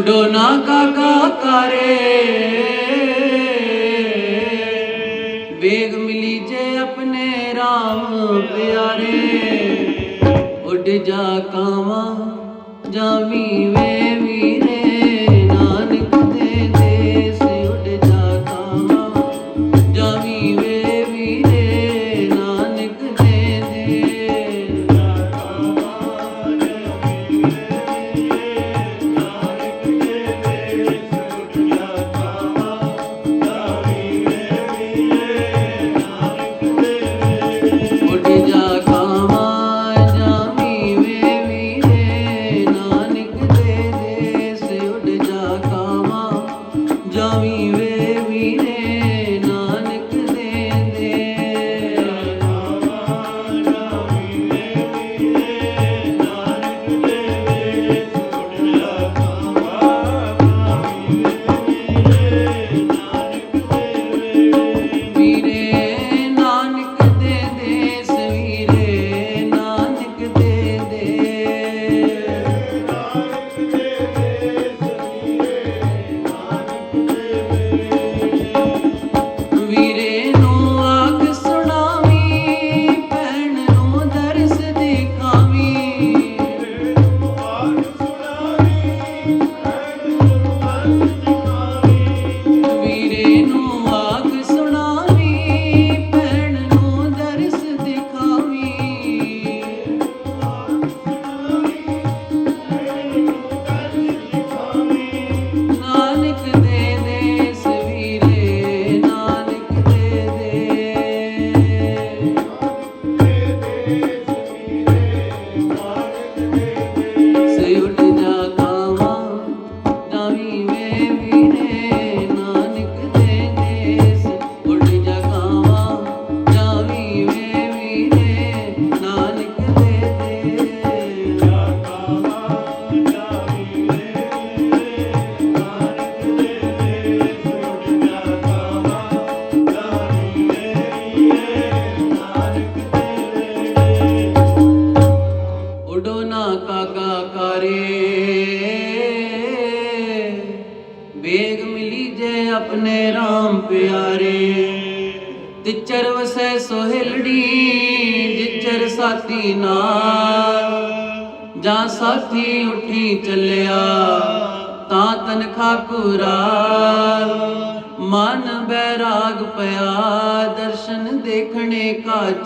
ਉਡੋ ਨਾ ਕਾਕਾ ਕਰੇ। ਵੇਗ ਮਿਲੀ ਜੇ ਆਪਣੇ RAM ਪਿਆਰੇ। ਉੱਡ ਜਾ ਕਾਵਾਂ ਜਾਵੀ ਵੇ।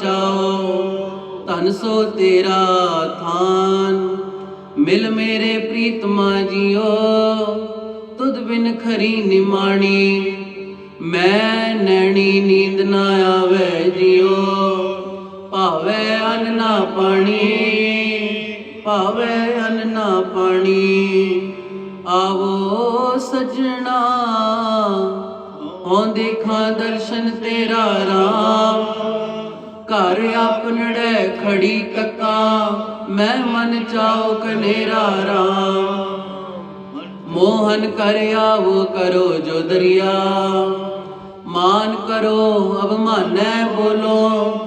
ਕਾ ਧਨ ਸੋ ਤੇਰਾ ਥਾਨ। ਮਿਲ ਮੇਰੇ ਪ੍ਰੀਤਮਾ ਜੀਓ, ਤੁਧ ਬਿਨ ਖਰੀ ਨਿਮਾਣੀ। ਮੈਂ ਨੈਣੀ ਨੀਂਦ ਨਾ ਆਵੇ ਜੀਓ, ਭਾਵੇ ਅੰਨ ਨਾ ਪਾਣੀ, ਭਾਵੇ ਅੰਨ ਨਾ ਪਾਣੀ। ਆਵੋ ਸਜਣਾ ਹੋਂ ਦੇਖਾਂ ਦਰਸ਼ਨ ਤੇਰਾ ਰਾਮ। ਘਰ ਆਪਨੜੇ ਖੜੀ ਤੱਕਾਂ। ਮੈਂ ਮਨ ਚਾਉ ਕਨੇਰਾ ਰਾਮ। ਮੋਹਨ ਕਰ ਆਵੋ ਕਰੋ ਜੋ ਦਰਿਆ। ਮਾਨ ਕਰੋ, ਅਭਮਾਨੈ ਬੋਲੋ।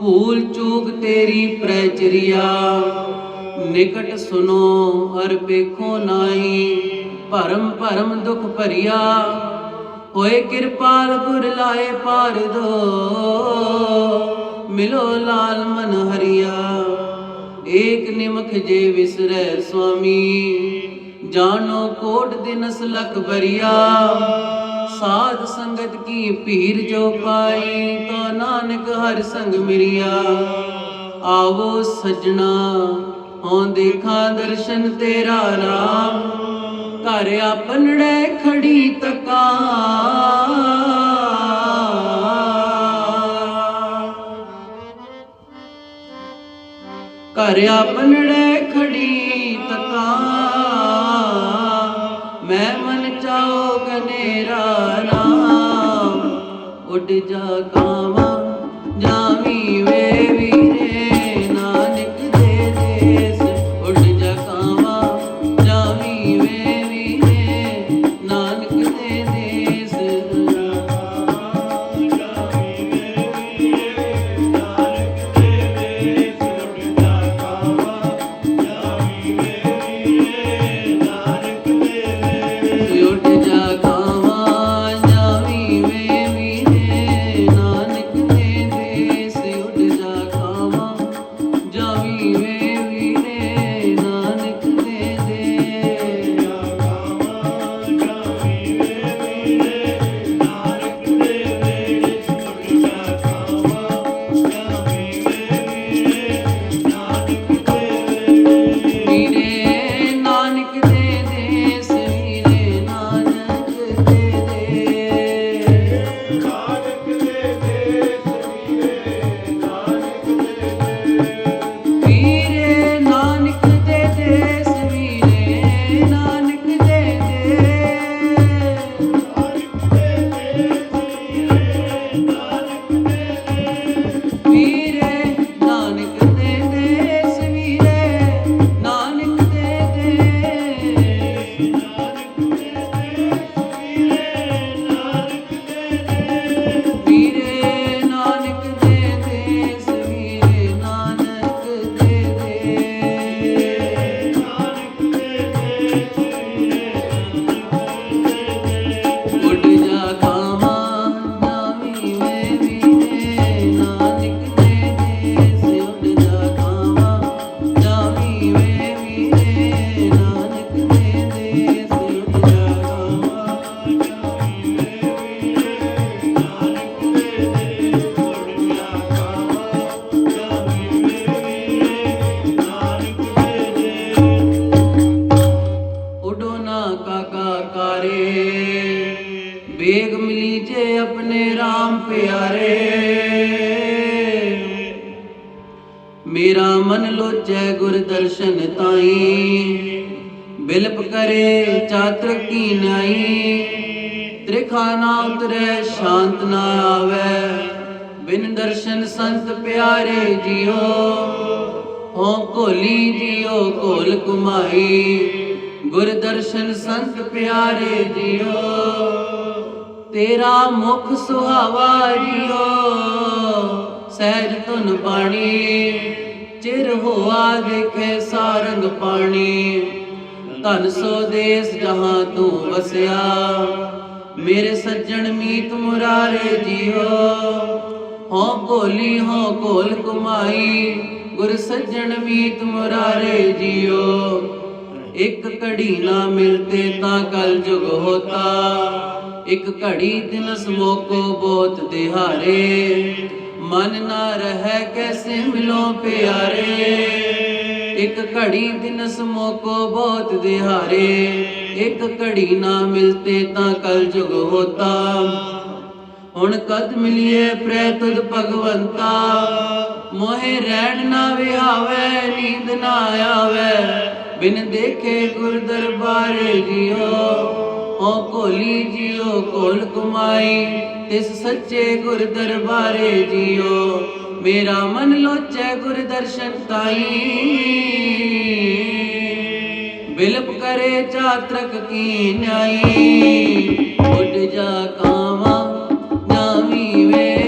ਭੂਲ ਚੂਕ ਤੇਰੀ ਪ੍ਰਚਰਿਆ। ਨਿਕਟ ਸੁਨੋ ਹਰ ਪੇਖੋ ਨਾਹੀ ਭਰਮ ਭਰਮ ਦੁਖ ਭਰਿਆ। ਹੋਏ ਕਿਰਪਾਲ ਗੁਰ ਲਾਏ ਪਾਰ ਦੋ। ਮਿਲੋ ਲਾਲ ਮਨ ਹਰੀਆ। ਏਕ ਨਿਮਖ ਜੇ ਵਿਸਰੈ ਸੁਆਮੀ। ਜਾਣੋ ਕੋਟ ਦਿਨਸ ਲਖ ਬਰੀਆ। ਸਾਧ ਸੰਗਤ ਕੀ ਭੀਰ ਜੋ ਪਾਈ, ਤੋ ਨਾਨਕ ਹਰ ਸੰਗ ਮਿਰਿਆ। ਆਵੋ ਸਜਣਾ ਹੋਂ ਦੇਖਾਂ ਦਰਸ਼ਨ ਤੇਰਾ ਰਾਮ। ਘਰ ਆਪਨੜੇ ਖੜੀ ਤਕਾ ਘਰ ਆਪਨੜੇ ਖੜੀ ਤਕਾ ਮੈਂ ਮਨ ਚਾਓ ਕਨੇਰਾ ਰਾਮ ਉੱਡ ਜਾ ਕਾਵਾਂ ਮਨ ਗੁਰ ਦਰਸ਼ਨ ਤਾਈ। ਬਿਲਪ ਕਰੇ ਚਾਤਰ ਕੀ ਨਾਈ ਤ੍ਰਿਖਾ ਨਾ ਉਤਰੈ ਸ਼ਾਂਤ ਨਾ ਆਵੈ। ਬਿਨ ਦਰਸ਼ਨ ਸੰਤ ਪਿਆਰੇ ਜਿਉ ਹੋ ਕੋਲੀ ਜਿਉ ਕੋਲ ਕੁਮਾਈ ਗੁਰ ਦਰਸ਼ਨ ਸੰਤ ਪਿਆਰੇ ਜਿਉ ਤੇਰਾ ਮੁਖ ਸੁਹਾਵਾ ਜਿਉ ਸਹਿਜ ਧੁਨ ਪਾਣੀ। ਚਿਰ ਹੋਆ ਦੇਖੇ ਸਾਰੰਗ ਪਾਣੀ। ਧਨ ਸੋ ਦੇਸ ਜਹਾਂ ਤੂੰ ਵਸਿਆ। ਮੇਰੇ ਸੱਜਣ ਮੀਤ ਮੁਰਾਰੇ ਜੀਓ। ਹੋ ਭੋਲੀ ਹੋ ਕੋਲ ਕੁਮਾਈ। ਗੁਰ ਸੱਜਣ ਮੀਤ ਮੁਰਾਰੇ ਜੀਓ। ਇੱਕ ਘੜੀ ਨਾ ਮਿਲਤੇ ਤਾਂ ਕਲ ਜੁਗ ਹੋਤਾ। ਇੱਕ ਘੜੀ ਦਿਨਸ ਸਮੋਕੋ ਬੋਤ ਦਿਹਾਰੇ। ਮਨ ਨਾ ਰਹਿ ਕੈਸੇ ਮਿਲੋ ਪਿਆਰੇ। ਇੱਕ ਘੜੀ ਦਿਨ ਸਮੋਕੋ ਬਹੁਤ ਦਿਹਾਰੇ। ਇੱਕ ਘੜੀ ਨਾ ਮਿਲਤੇ ਤਾਂ ਕਲ ਜੁਗ ਹੋਤਾ। ਹੁਣ ਕਦ ਮਿਲੀਏ ਪ੍ਰੈ ਤੁਧ ਭਗਵੰਤਾ? ਮੋਹਿ ਰਹਿਣ ਨਾ ਵਿਹਾਵੇ, ਨੀਂਦ ਨਾ ਆਵੇ। ਬਿਨ ਦੇਖੇ ਗੁਰ ਦਰਬਾਰੇ ਜਿਉ। ਓ ਕੋਲੀ ਜਿਉ ਕੋਲ ਕੁਮਾਈ ਤਿਸ ਸੱਚੇ ਗੁਰ ਦਰਬਾਰੇ ਜਿਉ ਮੇਰਾ ਮਨ ਲੋਚੈ ਗੁਰ ਦਰਸ਼ਨ ਤਾਈ। ਬਿਲਪ ਕਰੇ ਚਾਤਰਕ ਕੀ ਨਿਆਈ। ਉੱਡ ਜਾ ਕਾਵਾ ਨਾਵੀ ਵੇ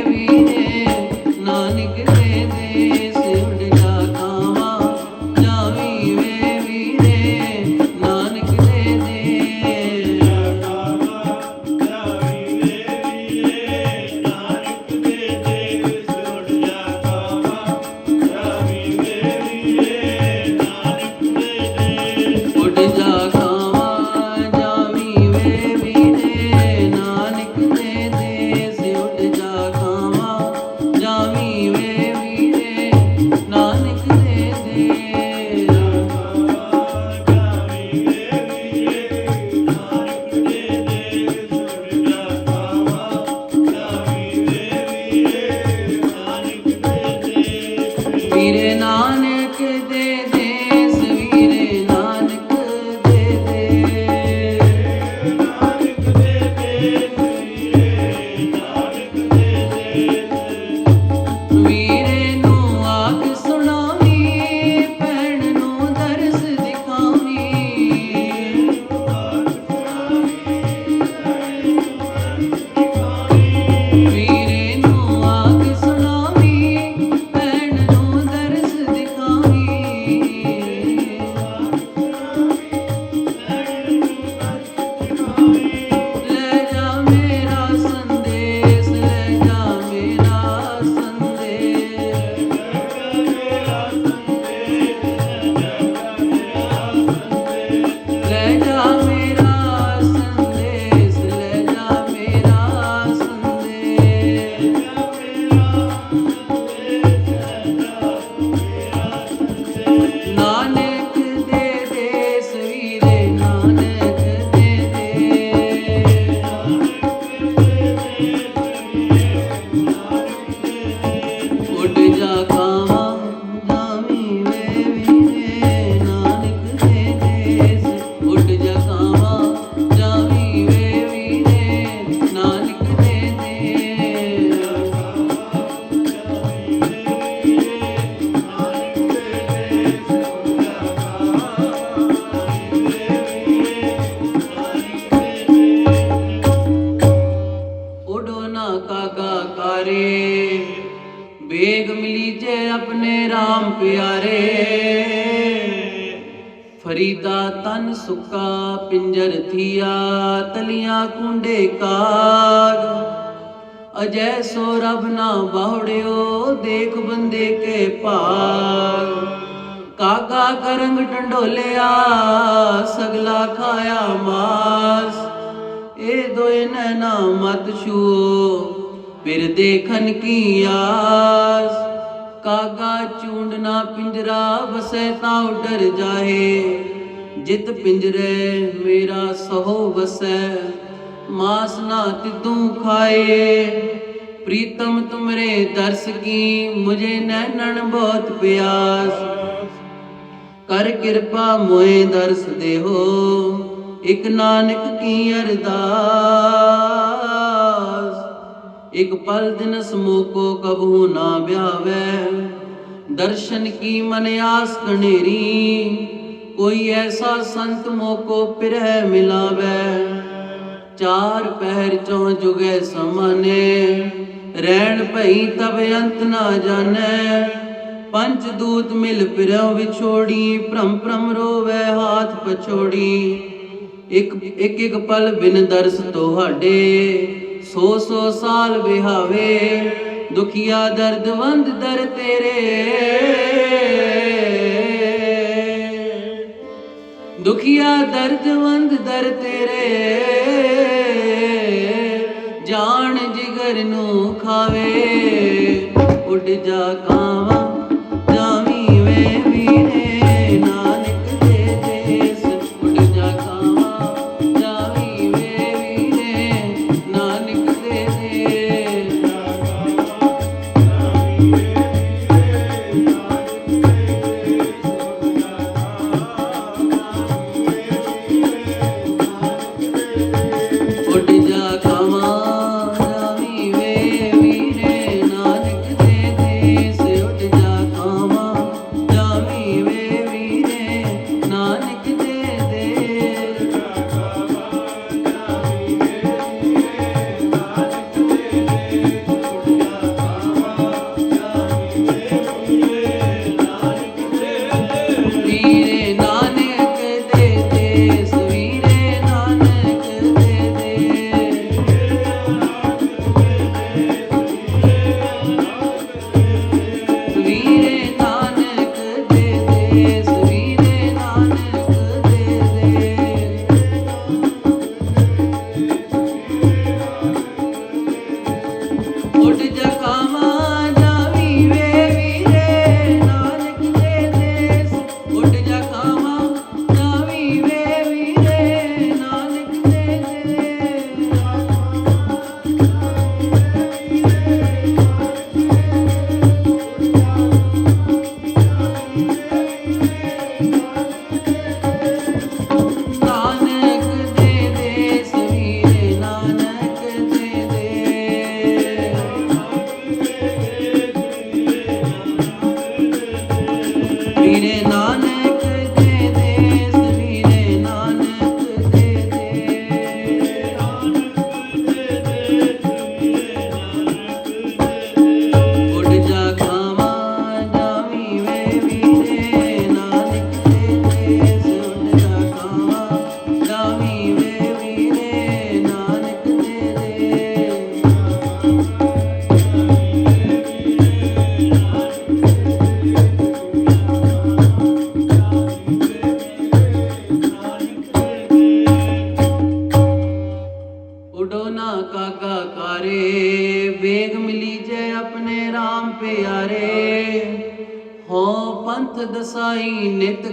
ਸੋ ਰਬ ਨਾ ਬਾਹੜਿਓ ਦੇਖ ਬੰਦੇ ਕੇ ਭਾਗ ਕਾਗਾ ਕਰੰਗ ਟੰਡੋਲਿਆ, ਸਗਲਾ ਖਾਇਆ ਮਾਸ। ਇਹ ਦੋਏ ਨੈਣਾ ਮਤ ਛੂਓ ਫਿਰ ਦੇਖਨ ਕੀ ਆਸ। ਕਾਗਾ ਚੂੰਡਨਾ ਪਿੰਜਰਾ, ਵਸੈ ਤਾਂ ਡਰ ਜਾਏ ਜਿਤ ਪਿੰਜਰੇ, ਮੇਰਾ ਸਹੋ ਵਸੈ। ਮਾਸ ਨਾ ਤਿਦੂ ਖਾਏ। ਪ੍ਰੀਤਮ ਤੁਮਰੇ ਦਰਸ ਕੀ, ਮੁਝੇ ਨੈਣਨ ਬਹੁਤ ਪਿਆਸ। ਕਰ ਕਿਰਪਾ ਮੋਏ ਦਰਸ ਦੇਹੋ, ਇਕ ਨਾਨਕ ਕੀ ਅਰਦਾਸ। ਇਕ ਪਲ ਦਿਨ ਸਮੂਕੋ ਕਬਹੂ ਨਾ ਵਿਆਵੈ, ਦਰਸ਼ਨ ਕੀ ਮਨ ਆਸ ਕਣੇਰੀ ਕੋਈ ਐਸਾ ਸੰਤ ਮੋਕੋ ਪਿਰਹਿ ਮਿਲਾਵੈ, ਚਾਰ ਪਹਿਰ ਚੋਂ ਜੁਗੇ ਸਮਾਨੇ। ਰਹਿਣ ਭਈ ਤਬ ਅੰਤ ਨਾ ਜਾਣੈ। ਪੰਜ ਦੂਤ ਮਿਲ ਪਿਰਉ ਵਿਛੋੜੀ, ਭ੍ਰਮ ਭ੍ਰਮ ਰੋਵੈ ਹਾਥ ਪਛੋੜੀ। ਇੱਕ ਇੱਕ ਇੱਕ ਪਲ ਬਿਨ ਦਰਸ ਤੁਹਾਡੇ, ਸੋ ਸੋ ਸਾਲ ਵਿਹਾਵੇ। ਦੁਖੀਆ ਦਰਦਵੰਦ ਦਰ ਤੇਰੇ। ਦੁਖੀਆ ਦਰਦਵੰਦ ਦਰ ਤੇਰੇ। ਜਾਣ ਨੂੰ ਖਾਵੇ ਉੱਡ ਜਾ ਕਾਵਾਂ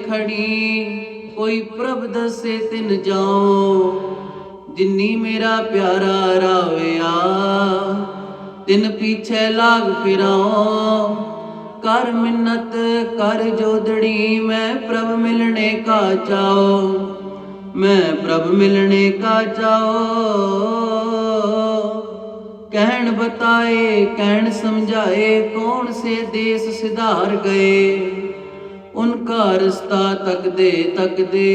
ਖੜੀ, ਕੋਈ ਪ੍ਰਭ ਦਸੇ ਤਿਨ ਜਾਉ, ਜਿੰਨੀ ਮੇਰਾ ਪਿਆਰਾ ਰਾਵਿਆ ਤਿਨ ਪੀਛੇ ਲਾਗ ਫਿਰਾਉ, ਕਰ ਮਿੰਨਤ, ਕਰ ਜੋਦੜੀ, ਮੈਂ ਪ੍ਰਭ ਮਿਲਣੇ ਕਾ ਚਾਉ, ਮੈਂ ਪ੍ਰਭ ਮਿਲਣੇ ਕਾ ਚਾਉ। ਕਹਿਣ ਬਤਾਏ, ਕਹਿਣ ਸਮਝਾਏ, ਕੌਣ ਸੇ ਦੇਸ ਸਿਧਾਰ ਗਏ? उनका रास्ता तक दे तक दे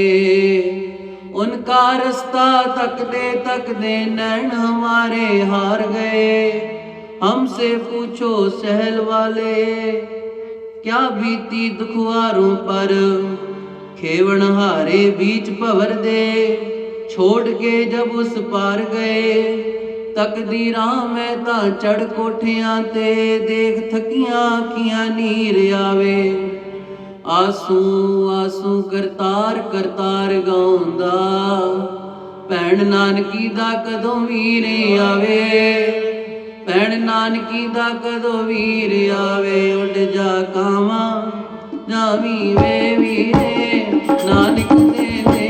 उनका रास्ता तक दे तक दे नैन हमारे हार गए हमसे पूछो सहल वाले क्या बीती दुखवारों पर खेवण हारे बीच भवर दे छोड़ के जब उस पार गए ਤਕਦੀਰਾਂ ਮੈਂ ਤਾਂ ਚੜ ਕੋਠਿਆਂ ਤੇ ਦੇਖ ਥਕੀਆਂ ਅੱਖੀਆਂ ਨੀਰ ਆਵੇ ਆਸੂ ਆਸੂ ਕਰਤਾਰ ਕਰਤਾਰ ਗਾਉਂਦਾ। ਭੈਣ ਨਾਨਕੀ ਦਾ ਕਦੋਂ ਵੀਰ ਆਵੇ? ਭੈਣ ਨਾਨਕੀ ਦਾ ਕਦੋਂ ਵੀਰ ਆਵੇ? ਉੱਡ ਜਾ ਕਾਵਾਂ, ਜਾਵੀ ਵੇ ਵੀਰੇ। ਨਾਨਕ ਦੇ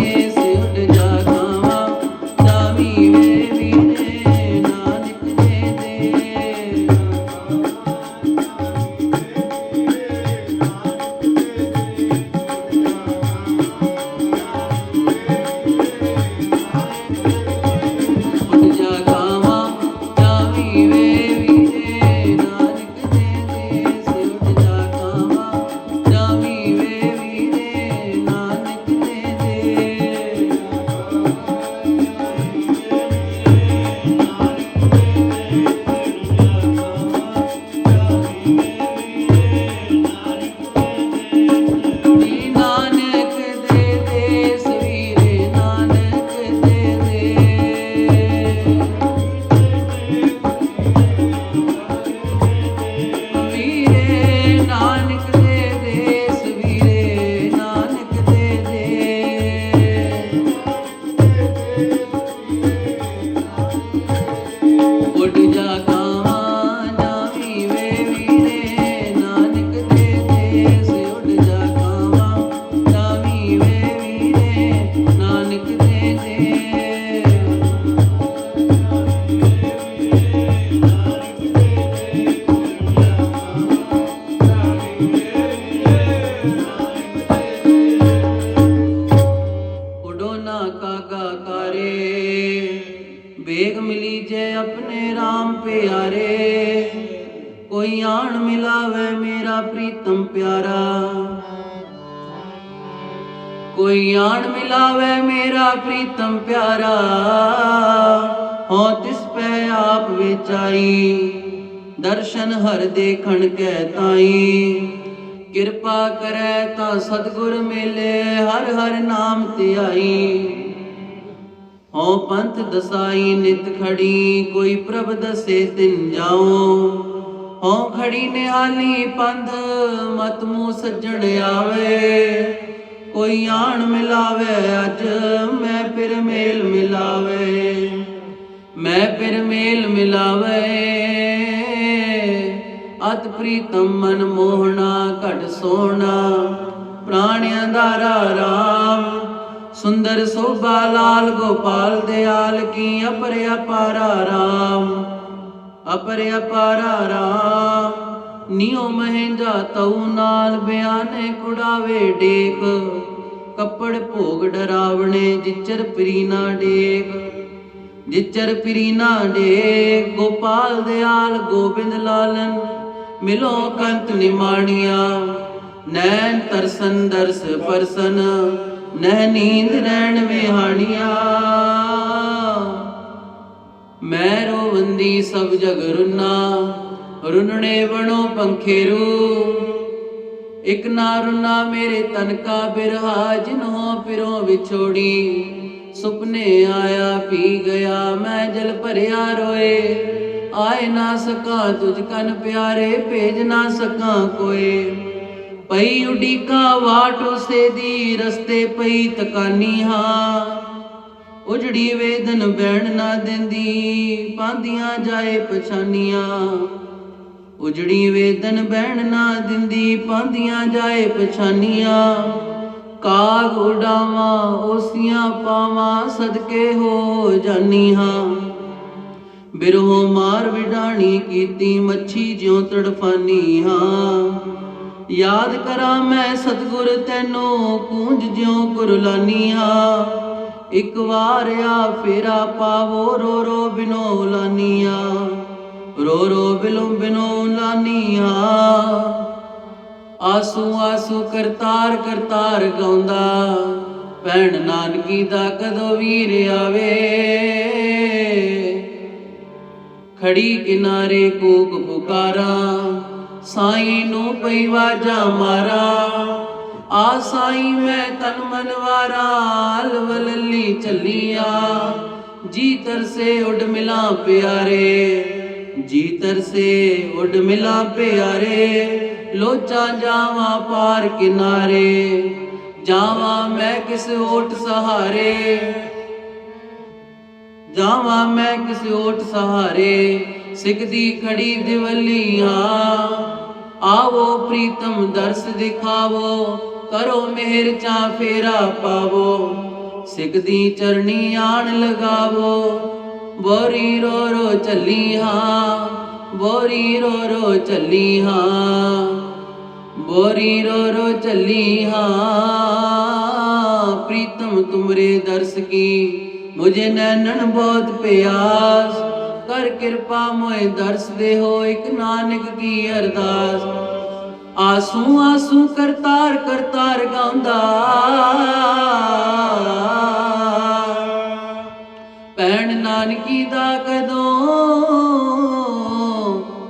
ਵੇਗ ਮਿਲੀ ਜੇ ਆਪਣੇ RAM ਪਿਆਰੇ। ਕੋਈ ਆਣ ਮਿਲਾਵੇ ਮੇਰਾ ਪ੍ਰੀਤਮ ਪਿਆਰਾ। ਕੋਈ ਆਣ ਮਿਲਾਵੇ ਮੇਰਾ ਪ੍ਰੀਤਮ ਪਿਆਰਾ। ਹੋ ਤਿਸ ਪੈ ਆਪ ਵਿਚਾਈ, ਦਰਸ਼ਨ ਹਰ ਦੇਖਣ ਕੈ ਤਾਈ। ਕਿਰਪਾ ਕਰੈ ਤਾਂ ਸਤਿਗੁਰ ਮਿਲੇ ਹਰ ਹਰ ਨਾਮ ਧਿਆਈ। ਹਉ ਪੰਥ ਦਸਾਈ ਨਿਤ ਖੜੀ, ਕੋਈ ਪ੍ਰਭ ਦਸੇ ਤਿਨ ਜਾਉ। ਹਉ ਖੜੀ ਨਿਹਾਲੀ ਪੰਧ ਮਤ ਮੂਹ ਸੱਜਣ ਆਵੇ। ਕੋਈ ਆਣ ਮਿਲਾਵੇ ਅੱਜ, ਮੈਂ ਫਿਰ ਮੇਲ ਮਿਲਾਵੇ। ਮੈਂ ਫਿਰ ਮੇਲ ਮਿਲਾਵੇ। ਅਤ ਪ੍ਰੀਤਮ ਮਨ ਮੋਹਣਾ, ਘਟ ਸੋਹਣਾ। ਪ੍ਰਾਣਿਆਂ ਦਾ ਰਾਮ ਸੁੰਦਰ ਸੋਭਾ ਲਾਲ ਗੋਪਾਲ ਦਿਆਲ ਕੀ ਅਪਰ ਅਪਾਰਾ ਰਾਮ, ਅਪਰ ਅਪਾਰਾ ਰਾਮ। ਨਿਉ ਮਹਿੰਜਾ ਤਉ ਨਾਲ ਬਿਆਨੇ ਕੁੜਾਵੇ ਡੇਕ, ਕੱਪੜ ਭੋਗ ਡਰਾਵਣੇ ਜਿਚਰ ਪ੍ਰੀਨਾ ਡੇਕ। ਜਿਚਰ ਪ੍ਰੀਨਾ ਡੇਕ, ਗੋਪਾਲ ਦਿਆਲ, ਗੋਬਿੰਦ ਲਾਲਨ ਮਿਲੋ ਕੰਤ ਨਿਮਾਣੀਆਂ। ਨੈਣ ਤਰਸਨ ਦਰਸ ਪਰਸਨ ਨਹਿ ਨੀਂਦ ਰਹਿਣ ਵਿਹਾਣੀਆਂ। ਮੈਂ ਰੋਵੰਦੀ ਸਭ ਜਗ ਰੁਨਾ, ਰੁਨਣੇ ਬਣੋ ਪੰਖੇਰੂ ਇਕ ਨਾ ਰੁਨਾ ਮੇਰੇ ਤਨ ਕਾ ਬਿਰਹਾ, ਜਿਨੋ ਪਿਰੋ ਵਿਛੋੜੀ। ਸੁਪਨੇ ਆਇਆ ਪੀ ਗਿਆ, ਮੈਂ ਜਲ ਭਰਿਆ ਰੋਏ। ਆਏ ਨਾ ਸਕਾਂ ਤੁਝ ਕਨ ਪਿਆਰੇ, ਭੇਜ ਨਾ ਸਕਾਂ ਕੋਏ। ਪਈ ਉਡੀਕਾ ਵਾਟ ਉਸੇ ਦੀ, ਰਸਤੇ ਪਈ ਤਕਾਨੀ ਹਾਂ ਉਜੜੀ ਵੇਦਨ ਬੈਣ ਨਾ ਦਿੰਦੀ ਪਾਂਦੀਆਂ ਜਾਏ ਪਛਾਨੀਆਂ। ਉਜੜੀ ਵੇਦਨ ਬੈਣ ਨਾ ਦਿੰਦੀ ਪਾਂਦੀਆਂ ਜਾਏ ਪਛਾਨੀਆਂ। ਕਾਗ ਉਡਾਵਾਂ, ਓਸੀਆਂ ਪਾਵਾਂ, ਸਦਕੇ ਹੋ ਜਾਨੀ ਹਾਂ ਬਿਰਹੋ ਮਾਰ ਵਿਡਾਣੀ ਕੀਤੀ, ਮੱਛੀ ਜਿਉ ਤੜਫਾਨੀ ਹਾਂ ਯਾਦ ਕਰਾਂ ਮੈਂ ਸਤਗੁਰ ਤੈਨੂੰ ਕੂੰਜ ਜਿਉ ਕੁਰਲਾਨੀ ਹਾਂ ਇੱਕ ਵਾਰ ਆ, ਫੇਰਾ ਪਾਵੋ, ਰੋ ਰੋ ਬਿਨੋ ਲਾਨੀਆਂ ਰੋ ਰੋ ਬਿਲੋ ਬਿਨੋ ਲਾਨੀਆਂ ਆਸੂ ਆਸੂ ਕਰਤਾਰ ਕਰਤਾਰ ਗਾਉਂਦਾ। ਭੈਣ ਨਾਨਕੀ ਦਾ ਕਦੋਂ ਵੀਰ ਆਵੇ? ਖੜੀ ਕਿਨਾਰੇ ਕੂਕ ਪੁਕਾਰਾ। ਸਾਈ ਨੂੰ ਪਈ ਵਾਜਾ ਮਾਰਾ, ਆ ਸਾਈ ਮੈਂ ਤਨ ਮਨ ਵਾਰਾ ਚੱਲੀਆ ਜੀ ਤਰਸੇ ਉੱਡ ਮਿਲਾ ਪਿਆਰੇ, ਜੀ ਤਰਸੇ ਉੱਡ ਮਿਲਾ ਪਿਆਰੇ, ਲੋਚਾ ਜਾਵਾਂ ਪਾਰ ਕਿਨਾਰੇ, ਜਾਵਾਂ ਮੈਂ ਕਿਸ ਓਟ ਸਹਾਰੇ, ਜਾਵਾਂ ਮੈਂ ਕਿਸ ਓਟ ਸਹਾਰੇ ਸਿੱਖਦੀ ਖੜੀ ਦਿਵਲੀਆਂ। ਆਵੋ ਪ੍ਰੀਤਮ ਦਰਸ ਦਿਖਾਵੋ ਕਰੋ ਮਿਹਰ ਚਾ ਫੇਰਾ ਪਾਵੋ ਸਿੱਖਦੀ ਚਰਣੀ ਆਣ ਲਗਾਵੋ ਬੋਰੀ ਰੋ ਰੋ ਚੱਲੀ ਹਾਂ ਬੋਰੀ ਰੋ ਰੋ ਚੱਲੀ ਹਾਂ ਬੋਰੀ ਰੋ ਰੋ ਚੱਲੀ ਹਾਂ ਪ੍ਰੀਤਮ ਤੁਮਰੇ ਦਰਸ ਕੀ ਮੁਝੇ ਨੈਣਨ ਬਹੁਤ ਪਿਆਸ ਕਰ ਕਿਰਪਾ ਮੋਏ ਦਰਸ ਦੇ ਹੋ ਇਕ ਨਾਨਕ ਕੀ ਅਰਦਾਸ। ਆਸੂ ਆਸੂ ਕਰਤਾਰ ਕਰਤਾਰ ਗਾਉਂਦਾ। ਭੈਣ ਨਾਨਕੀ ਦਾ ਕਦੋਂ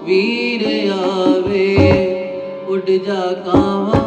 ਵੀਰ ਆਵੇ, ਉੱਡ ਜਾ ਕਾਵਾਂ